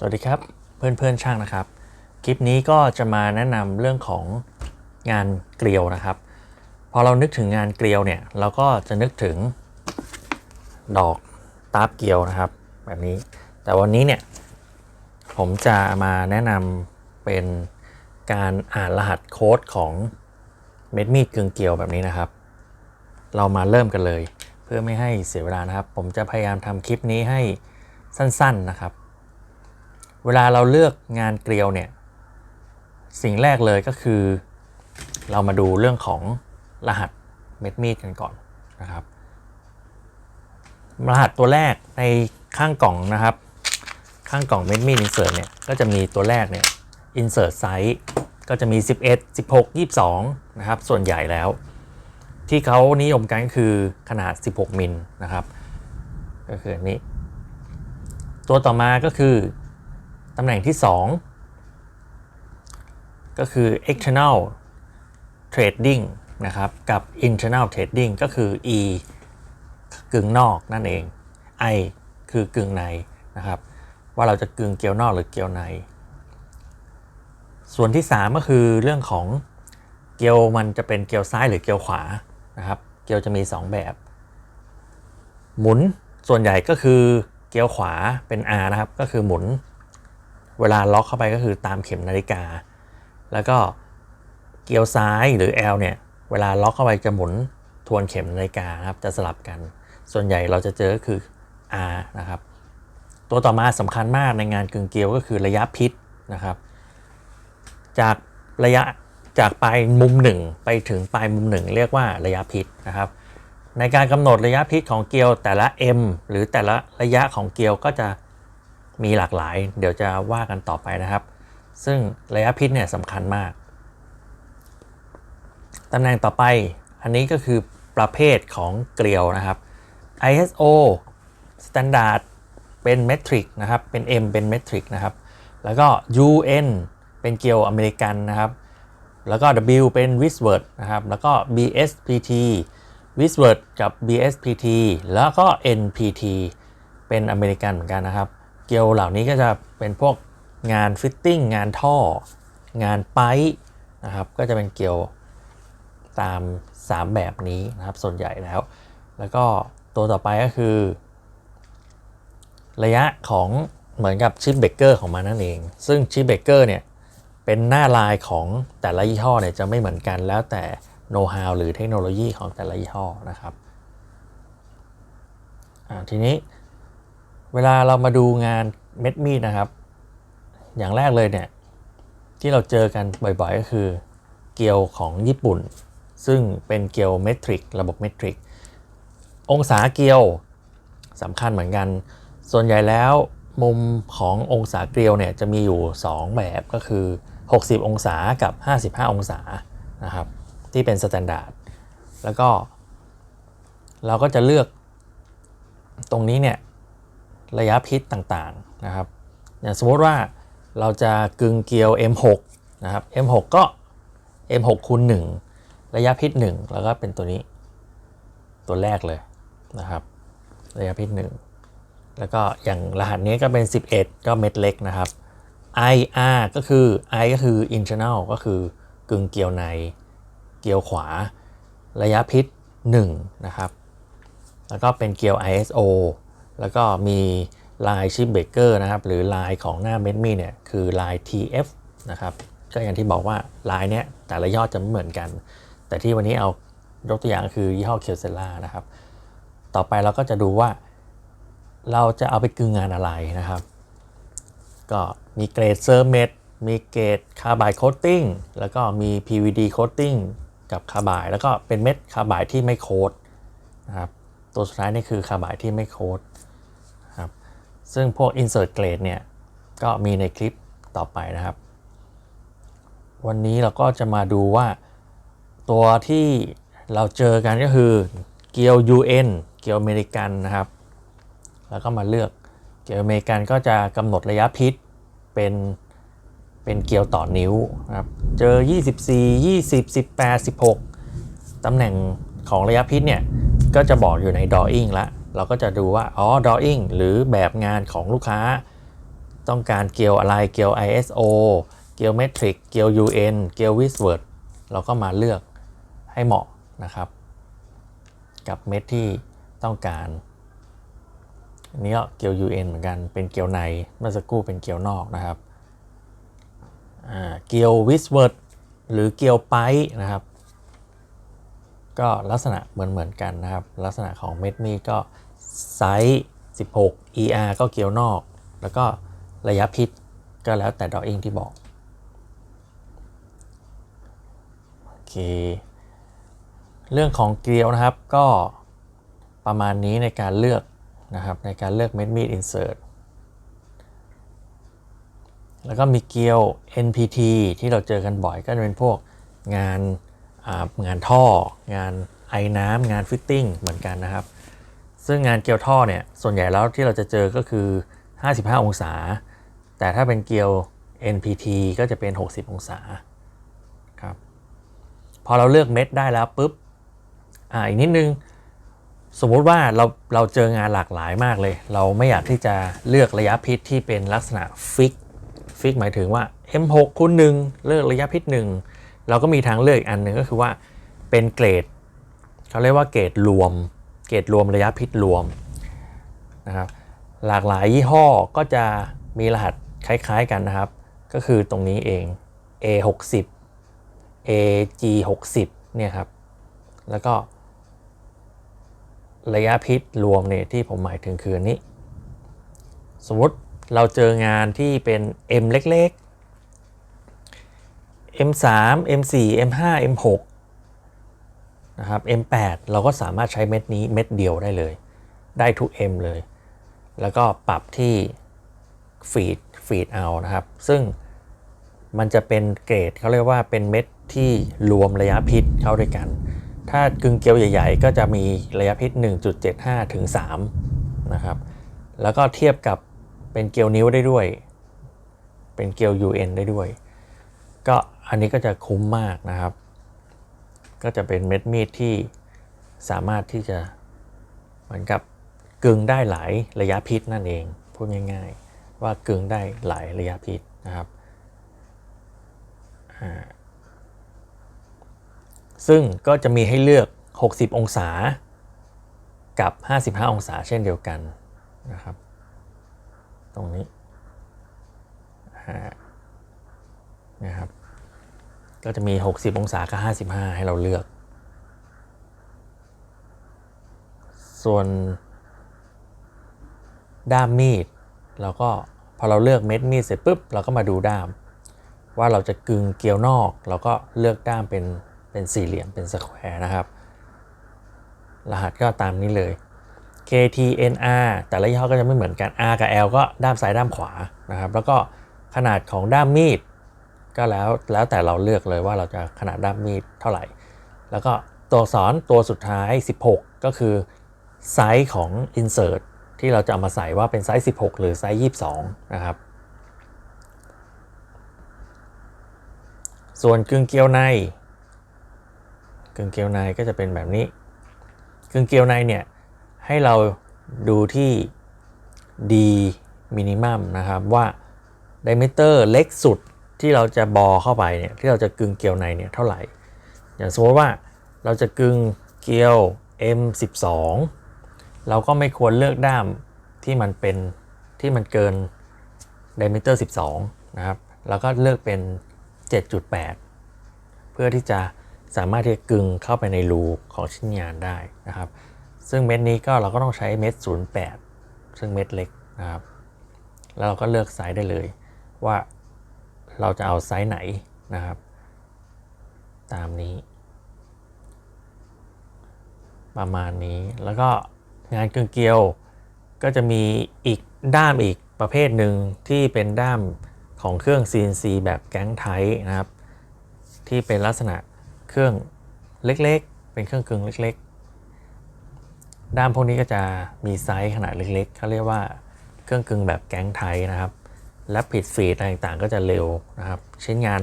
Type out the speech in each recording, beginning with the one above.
สวัสดีครับเพื่อนเพื่อนๆช่างนะครับ คลิปนี้ก็จะมาแนะนำเรื่องของงานเกลียวนะครับ พอเรานึกถึงงานเกลียวเนี่ยเราก็จะนึกถึงดอกตาบเกลียวนะครับ แบบนี้ แต่วันนี้เนี่ยผมจะมาแนะนำเป็นการอ่านรหัสโค้ดของเม็ดมีดกึ่งเกลียวแบบนี้นะครับ เรามาเริ่มกันเลย เพื่อไม่ให้เสียเวลานะครับ ผมจะพยายามทำคลิปนี้ให้สั้นๆนะครับ เวลาเราเลือกงานเกลียวเนี่ยสิ่งแรกเลยก็คือ เรามาดูเรื่องของรหัสเม็ดมีดกันก่อนนะครับ รหัสตัวแรกในข้างกล่องนะครับ ข้างกล่องเม็ดมีดอินเสิร์ตเนี่ยก็จะมีตัวแรกเนี่ยอินเสิร์ตไซส์ก็จะมี 11 16 22 นะครับ ส่วนใหญ่แล้ว ที่เขานิยมกันก็คือขนาด 16 มิลนะครับ ก็คืออันนี้ ตัวต่อมาก็คือ ตำแหน่งที่ 2 ก็คือ external trading นะครับกับ internal trading ก็คือ e กึ่งนอกนั่นเอง i คือกึ่งในนะครับ ว่าเราจะกึ่งเกลียวนอกหรือเกลียวใน ส่วนที่ 3 ก็คือเรื่องของเกลียวมันจะเป็นเกลียวซ้ายหรือเกลียวขวานะครับ เกลียวจะมี 2 แบบ หมุนส่วนใหญ่ก็คือเกลียวขวาเป็น R นะครับ ก็คือหมุน เวลาล็อกเข้าไปก็คือตามเข็มนาฬิกา แล้วก็เกลียวซ้ายหรือ L เนี่ย เวลาล็อกเข้าไปจะหมุนทวนเข็มนาฬิกาครับ จะสลับกัน ส่วนใหญ่เราจะเจอก็คือ R นะครับ ตัวต่อมาสำคัญมากในงานกึ่งเกลียวก็คือระยะพิษนะครับ จากระยะจากปลายมุมหนึ่งไปถึงปลายมุมหนึ่งเรียกว่าระยะพิษนะครับ ในการกำหนดระยะพิษของเกลียวแต่ละ M หรือแต่ละระยะของเกลียวก็จะ มีหลากหลาย เดี๋ยวจะว่ากันต่อไปนะครับ ซึ่งระยะพิษเนี่ยสำคัญมากตำแหน่งต่อไปอันนี้ก็คือประเภทของเกลียวนะครับ ISO Standard เป็นเมตริกนะครับ เป็น M เป็นเมตริกนะครับ แล้วก็ UN เป็นเกลียวอเมริกันนะครับ แล้วก็ W เป็น w i s w o r d นะครับ แล้วก็ BSPT w i s w o r d กับ BSPT แล้วก็ NPT เป็นอเมริกันเหมือนกันนะครับ เกลียวเหล่านี้ก็จะเป็นพวกงานฟิตติ้งงานท่อ งานไปนะครับ ก็จะเป็นเกลียวตาม 3 แบบนี้นะครับ ส่วนใหญ่แล้ว แล้วก็ตัวต่อไปก็คือ ระยะของเหมือนกับชิปเบเกอร์ของมันนั่นเอง ซึ่งชิปเบเกอร์เนี่ยเป็นหน้าลายของแต่ละยี่ห้อเนี่ยจะไม่เหมือนกันแล้วแต่โน้ตฮาวหรือเทคโนโลยีของแต่ละยี่ห้อนะครับทีนี้ เวลาเรามาดูงานเม็ดมีดนะครับ อย่างแรกเลยเนี่ย ที่เราเจอกันบ่อยๆ ก็คือ เกลียวของญี่ปุ่น ซึ่งเป็นเกลียวเมตริก ระบบเมตริก องศาเกลียวสำคัญเหมือนกัน ส่วนใหญ่แล้วมุมขององศาเกลียวเนี่ยจะมีอยู่ 2 แบบก็คือ 60 องศากับ 55 องศานะครับ ที่เป็นสแตนดาร์ดแล้วก็ เราก็จะเลือกตรงนี้เนี่ย ระยะพิษต่างๆนะครับอย่างสมมติว่าเราจะกึงเกลียว M6 นะครับ M6 ก็ M6 คูณ1ระยะพิษ 1 แล้วก็เป็นตัวนี้ตัวแรกเลยนะครับ ระยะพิษ 1 แล้วก็อย่างรหัสนี้ก็เป็น 11 ก็เม็ดเล็กนะครับ IR ก็คือ I ก็คือ internal ก็คือกึ่งเกลียวในเกลียวขวา ระยะพิษ 1 นะครับ แล้วก็เป็นเกลียว ISO แล้วก็มีลายชิปเบเกอร์นะครับหรือลายของหน้าเม็ดมีเนี่ยคือลาย TF นะครับก็อย่างที่บอกว่าลายเนี้ยแต่ละยอดจะไม่เหมือนกัน แต่ที่วันนี้เอายกตัวอย่างคือยี่ห้อเคียวเซล่านะครับต่อไปเราก็จะดูว่า เราจะเอาไปกึ่งงานอะไรนะครับ ก็มีเกรดเซอร์เมดมีเกรดคาร์บายโคตติ้งแล้วก็มี PVD โคตติ้งกับคาร์บายแล้วก็เป็นเม็ดคาร์บายที่ไม่โคตนะครับตัวสุดท้ายนี่คือคาร์บายที่ไม่โคต ซึ่งพวก insert grade เนี่ย ก็มีในคลิปต่อไปนะครับ วันนี้เราก็จะมาดูว่าตัวที่เราเจอกันก็คือเกียว UN เกียวอเมริกันนะครับ แล้วก็มาเลือกเกียวอเมริกันก็จะกำหนดระยะพิษเป็นเป็นเกียวต่อนิ้วนะครับ เจอ 24 20 18 16 ตำแหน่งของระยะพิษเนี่ย ก็จะบอกอยู่ใน drawing ละ เราก็จะดูว่า อ๋อ drawing หรือแบบงานของลูกค้า ต้องการเกลียวอะไร เกลียว ISO เกลียวเมทริกเกลียว UN เกลียว w i s w o r d เราก็มาเลือกให้เหมาะนะครับ กับเม็ดที่ต้องการอันนี้ก็เกลียว UN เหมือนกัน เป็นเกลียวใน เมื่อสักครู่เป็นเกลียวนอกนะครับ เกลียว w i s w o r d หรือเกลียวไปนะครับก็ลักษณะเหมือนเหมือนกันนะครับ ลักษณะของเม็ดมีดก็ ไซส์16 ER ก็เกลียวนอก แล้วก็ระยะพิษก็แล้วแต่ดอ w อิงที่บอก โอเค เรื่องของเกลียวนะครับก็ประมาณนี้ในการเลือกนะครับ ในการเลือกเม็ดมีด insert แล้วก็มีเกลียว NPT ที่เราเจอกันบ่อยก็จะเป็นพวกงานงานท่อ งานไอ้น้ำงานฟิตติ้งเหมือนกันนะครับ ซึ่งงานเกลียวท่อเนี่ยส่วนใหญ่แล้วที่เราจะเจอก็คือ 55 องศา แต่ถ้าเป็นเกลียว NPT ก็จะเป็น 60 องศาครับพอเราเลือกเม็ดได้แล้วปุ๊บอ่าอีกนิดนึง สมมติว่าเราเราเจองานหลากหลายมากเลย เราไม่อยากที่จะเลือกระยะพิษที่เป็นลักษณะฟิกฟิกหมายถึงว่า M6 คูณ1เลือกระยะพิษ 1 เราก็มีทางเลือกอีกอันหนึ่งก็คือว่าเป็นเกรดเขาเรียกว่าเกรดรวม เกรดรวมระยะพิษรวมนะครับหลากหลายยี่ห้อก็จะมีรหัสคล้ายๆกันนะครับ ก็คือตรงนี้เอง A60 AG60 เนี่ยครับแล้วก็ระยะพิษรวมเนี่ยที่ผมหมายถึงคืออันนี้ สมมติเราเจองานที่เป็น M เล็กๆ M3 M4 M5 M6 นะครับ M8 เราก็สามารถใช้เม็ดนี้เม็ดเดียวได้เลย ได้ทุก M เลย แล้วก็ปรับที่ฟีดฟีดเอานะครับ ซึ่งมันจะเป็นเกรดเขาเรียกว่าเป็นเม็ดที่รวมระยะพิษเข้าด้วยกัน ถ้ากึ่งเกลียวใหญ่ ๆ ก็จะมีระยะพิษ 1.75 ถึง 3 นะครับ แล้วก็เทียบกับเป็นเกลียวนิ้วได้ด้วย เป็นเกลียว UN ได้ด้วย ก็อันนี้ก็จะคุ้มมากนะครับ ก็จะเป็นเม็ดมีดที่สามารถที่จะเหมือนกับกึ่งได้หลายระยะพิษนั่นเองพูดง่ายๆ ว่ากึ่งได้หลายระยะพิษนะครับซึ่งก็จะมีให้เลือก 60 องศากับ 55 องศาเช่นเดียวกันนะครับ ตรงนี้นะครับ ก็จะมี 60 องศากับ 55 ให้เราเลือก ส่วนด้ามมีดเราก็พอเราเลือกเม็ดมีดเสร็จปุ๊บเราก็มาดูด้าม ว่าเราจะกึงเกลียวนอก เราก็เลือกด้ามเป็นเป็นสี่เหลี่ยมเป็นสแควร์นะครับ รหัสก็ตามนี้เลย KTNR แต่ละยี่ห้อก็จะไม่เหมือนกัน R กับ L ก็ด้ามซ้ายด้ามขวานะครับ แล้วก็ขนาดของด้ามมีด ก็แล้วแล้วแต่เราเลือกเลยว่าเราจะขนาดด้ามมีดเท่าไหร่ แล้วก็ตัวสอักษรตัวสุดท้าย 16 ก็คือไซส์ของ insert ที่เราจะเอามาใส่ว่าเป็นไซส์ 16 หรือไซส์ 22 นะครับ ส่วนกึ่งเกลียวในกึ่งเกลียวในก็จะเป็นแบบนี้กึ่งเกลียวในเนี่ยให้เราดูที่ D minimum นะครับว่า diameter เล็กสุด ที่เราจะบอเข้าไปเนี่ยที่เราจะกึ่งเกลียวในเนี่ยเท่าไหร่ อย่างสมมติว่าเราจะกึ่งเกลียว M12 เราก็ไม่ควรเลือกด้ามที่มันเป็นที่มันเกิน diameter 12 นะครับ แล้วก็เลือกเป็น 7.8 เพื่อที่จะสามารถที่จะกึงเข้าไปในรูของชิ้นงานได้นะครับ ซึ่งเม็ดนี้ก็เราก็ต้องใช้เม็ด 08 ซึ่งเม็ดเล็กนะครับ แล้วเราก็เลือกไซส์ได้เลยว่า เราจะเอาไซส์ไหนนะครับ ตามนี้ ประมาณนี้แล้วก็งานกึ่งเกลียวก็จะมีอีกด้ามอีกประเภทหนึ่งที่เป็นด้ามของเครื่อง CNC แบบแก๊งไทนะครับ ที่เป็นลักษณะเครื่องเล็กๆ เป็นเครื่องกึ่งเล็กๆ ด้ามพวกนี้ก็จะมีไซส์ขนาดเล็กๆเขาเรียกว่าเครื่องกึ่งแบบแก๊งไทนะครับ และผิดฟีดอะไรต่างๆก็จะเร็วนะครับชิ้นงาน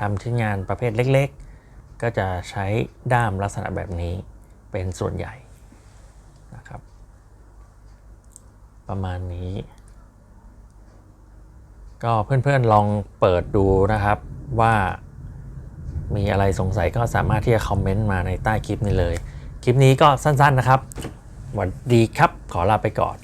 ทำชิ้นงานประเภทเล็กๆ ก็จะใช้ด้ามลักษณะแบบนี้เป็นส่วนใหญ่นะครับ ประมาณนี้ ก็เพื่อนๆลองเปิดดูนะครับว่ามีอะไรสงสัยก็สามารถที่จะคอมเมนต์มาในใต้คลิปนี้เลย คลิปนี้ก็สั้นๆนะครับสวัสดีครับ ขอลาไปก่อน